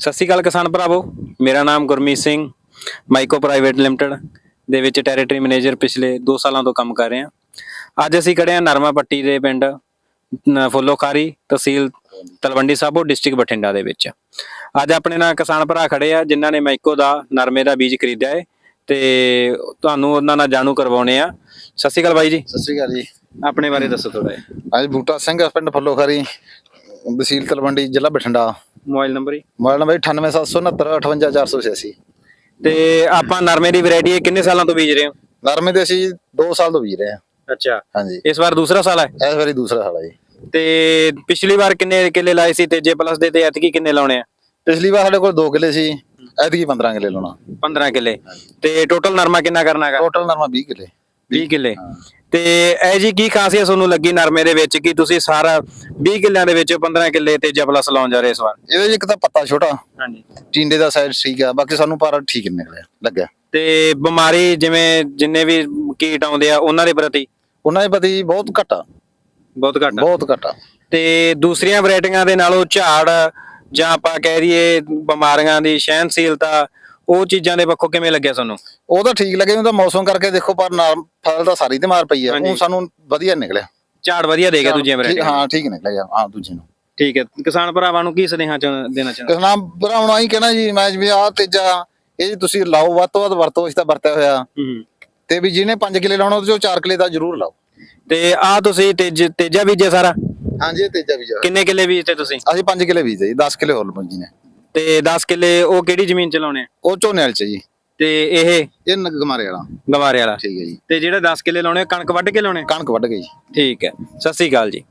ਸਤਿ ਸ਼੍ਰੀ ਅਕਾਲ ਕਿਸਾਨ ਭਰਾਵੋ ਮੇਰਾ ਨਾਮ ਗੁਰਮੀਤ ਸਿੰਘ ਮਾਈਕੋ ਪ੍ਰਾਈਵੇਟ ਲਿਮਟਿਡ ਦੇ ਵਿੱਚ ਟੈਰੀਟਰੀ ਮੈਨੇਜਰ ਪਿਛਲੇ 2 ਸਾਲਾਂ ਤੋਂ ਕੰਮ ਕਰ ਰਹੇ। ਹਾਂ ਅੱਜ ਅਸੀਂ ਖੜੇ ਹਾਂ ਨਰਮਾ ਪੱਟੀ ਦੇ ਪਿੰਡ ਫੁੱਲੋਖਾਰੀ ਤਹਿਸੀਲ ਤਲਵੰਡੀ ਸਾਬੋ ਡਿਸਟ੍ਰਿਕਟ ਬਠਿੰਡਾ ਦੇ ਵਿੱਚ। ਅੱਜ ਆਪਣੇ ਨਾਲ ਕਿਸਾਨ ਭਰਾ ਖੜੇ ਆ ਜਿਨ੍ਹਾਂ ਨੇ ਮਾਈਕੋ ਦਾ ਨਰਮੇ ਦਾ ਬੀਜ ਖਰੀਦਿਆ ਹੈ ਤੇ ਤੁਹਾਨੂੰ ਉਹਨਾਂ ਨਾਲ ਜਾਣੂ ਕਰਵਾਉਣੇ ਆ। ਸਤਿ ਸ਼੍ਰੀ ਅਕਾਲ ਬਾਈ ਜੀ। ਸਤਿ ਸ੍ਰੀ ਅਕਾਲ ਜੀ। ਆਪਣੇ ਬਾਰੇ ਦੱਸੋ ਥੋੜਾ ਜਿਹਾ। ਅੱਜ ਬੂਟਾ ਸਿੰਘ ਪਿੰਡ ਫੱਲੋਖਾਰੀ ਤਹਿਸੀਲ ਤਲਵੰਡੀ ਜ਼ਿਲ੍ਹਾ ਬਠਿੰਡਾ। ਮੋਬਾਈਲ ਨੰਬਰ ਜੀ? ਮੋਬਾਈਲ ਨੰਬਰ 98769 58486 ਤੇ ਆਪਾਂ ਨਰਮੇ ਦੀ ਵੈਰਾਈਟੀ ਕਿੰਨੇ ਸਾਲਾਂ ਤੋਂ ਬੀਜ ਰਹੇ ਹੋ? ਨਰਮੇ ਦੇ ਅਸੀਂ 2 ਸਾਲ ਤੋਂ ਬੀਜ ਰਹੇ ਹਾਂ। ਅੱਛਾ। ਹਾਂਜੀ। ਇਸ ਵਾਰ ਦੂਸਰਾ ਸਾਲ ਹੈ? ਇਸ ਵਾਰੀ ਦੂਸਰਾ ਸਾਲ ਹੈ ਜੀ। ਤੇ ਪਿਛਲੀ ਵਾਰ ਕਿੰਨੇ ਕਿੱਲੇ ਲਾਏ ਸੀ? ਤੇਜੇ ਪਲੱਸ ਦੇ ਤੇ ਐਤਕੀ ਕਿੰਨੇ ਲਾਉਣੇ ਆ? ਪਿਛਲੀ ਵਾਰ ਸਾਡੇ ਕੋਲ 2 ਕਿੱਲੇ ਸੀ ਐਤਕੀ 15 ਕਿੱਲੇ ਲਾਉਣਾ। 15 ਕਿੱਲੇ। ਤੇ ਟੋਟਲ ਨਰਮਾ ਕਿੰਨਾ ਕਰਨਾ ਹੈਗਾ? ਟੋਟਲ ਨਰਮਾ 20 ਕਿੱਲੇ। 20 ਕਿੱਲੇ। ਤੇ ਇਹ ਜੀ ਕੀ ਖਾਸੀਅਤ ਤੁਹਾਨੂੰ ਲੱਗੀ ਨਰਮੇ ਦੇ ਵਿੱਚ? ਕਿ ਤੁਸੀਂ ਸਾਰਾ 20 ਕਿੱਲਿਆਂ ਦੇ ਵਿੱਚ 15 ਕਿੱਲੇ ਤੇਜਾ ਪਲੱਸ ਲਾਉਣ ਜਾ ਰਹੇ ਇਸ ਵਾਰ। ਇਹਦੇ 'ਚ ਇੱਕ ਤਾਂ ਪੱਤਾ ਛੋਟਾ। ਹਾਂਜੀ। ਟਿੰਡੇ ਦਾ ਸਾਈਜ਼ ਠੀਕ ਆ ਬਾਕੀ ਸਾਨੂੰ ਪਰ ਠੀਕ ਨਿਕਲਿਆ ਲੱਗਿਆ ਤੇ ਬਿਮਾਰੀ ਜਿਵੇਂ ਜਿੰਨੇ ਵੀ ਕੀਟ ਆਉਂਦੇ ਆ ਉਹਨਾਂ ਦੇ ਪ੍ਰਤੀ? ਉਹਨਾਂ ਦੇ ਪਤੀ ਬਹੁਤ ਘੱਟ ਆ। ਬਹੁਤ ਘੱਟ ਆ। ਬਹੁਤ ਘੱਟ ਆ। ਤੇ ਦੂਸਰੀਆਂ ਵੈਰਾਈਟੀਆਂ ਦੇ ਨਾਲੋਂ ਝਾੜ ਜਾਂ ਆਪਾਂ ਕਹਿ ਦਈਏ ਬਿਮਾਰੀਆਂ ਦੀ ਸਹਿਣਸ਼ੀਲਤਾ ਉਹ ਚੀਜ਼ਾਂ ਦੇ ਪੱਖੋਂ ਕਿਵੇਂ ਲੱਗਿਆ ਤੁਹਾਨੂੰ? ਉਹ ਤਾਂ ਠੀਕ ਲੱਗੇ ਉਹ ਤਾਂ ਮੌਸਮ ਕਰਕੇ ਦੇਖੋ ਪਰ ਨਰਮ ਫਸਲ ਤਾਂ ਸਾਰੀ ਤੇ ਮਾਰ ਪਈ ਆ। ਹਾਂਜੀ। ਉਹ ਸਾਨੂੰ ਵਧੀਆ ਨਿਕਲਿਆ। ਝਾੜ ਵਧੀਆ ਦੇ ਗਿਆ ਦੂਜੀਆਂ ਠੀਕ- ਵੈਰਾਈਟੀਆਂ ਹਾਂ ਠੀਕ ਨਿਕਲਿਆ ਹਾਂ ਦੂਜੇ ਨੂੰ। ਠੀਕ ਹੈ ਕਿਸਾਨ ਭਰਾਵਾਂ ਨੂੰ ਕੀ ਸੁਨੇਹਾ ਚਾਹੁੰ- ਦੇਣਾ ਚਾਹੁੰਦੇ? ਕਿਸ ਨਾਮ ਬਣਾਉਣਾ ਹੀ ਕਹਿਣਾ ਜੀ ਮੈਂ ਜਿਵੇਂ ਆ ਤੇਜਾ ਇਹ ਜੀ ਤੁਸੀਂ ਲਾਓ ਵੱਧ ਤੋਂ ਵੱਧ ਵਰਤੋ ਇਸ ਤਾਂ ਵਰਤਿਆ ਹੋਇਆ। ਹੂੰ ਤੇ ਵੀ ਜਿਹਨੇ 5 ਕਿੱਲੇ ਲਾਉਣਾ ਉਹਦੇ ਚੋਂ 4 ਕਿੱਲੇ ਦਾ ਜ਼ਰੂਰ ਲਾਓ। ਤੇ ਆ ਤੁਸੀਂ ਤੇਜ ਤੇਜਾ ਬੀਜਿਆ ਸਾਰਾ? ਹਾਂਜੀ ਇਹ ਤੇਜਾ ਬੀਜਾ ਕਿੰਨੇ ਕਿੱਲੇ ਬੀਜਤੇ ਤੁਸੀਂ? ਅਸੀਂ 5 ਕਿੱਲੇ ਬੀਜਦੇ ਜੀ 10 ਕਿੱਲੇ ਹੋਰ ਲਪੰਜੀ ਨੇ। ਤੇ 10 ਕਿੱਲੇ ਉਹ ਕਿਹੜੀ ਜ਼ਮੀਨ ਚ ਲਾਉਣੇ ਆ? ਉਹ ਝੋਨੇ ਵਾਲੇ ਚ ਜੀ। ਤੇ ਇਹ ਇਹ ਨਗਮਾਰੇ ਵਾਲਾ। ਗਵਾਰੇ ਵਾਲਾ। ਠੀਕ ਹੈ ਜੀ। ਤੇ ਜਿਹੜੇ 10 ਕਿੱਲੇ ਲਾਉਣੇ ਆ, ਕਣਕ ਵੱਢ ਕੇ ਲਾਉਣੇ? ਆ? ਕਣਕ ਵੱਢ ਗਈ ਠੀਕ ਹੈ। ਸਤਿ ਸ੍ਰੀ ਅਕਾਲ ਜੀ।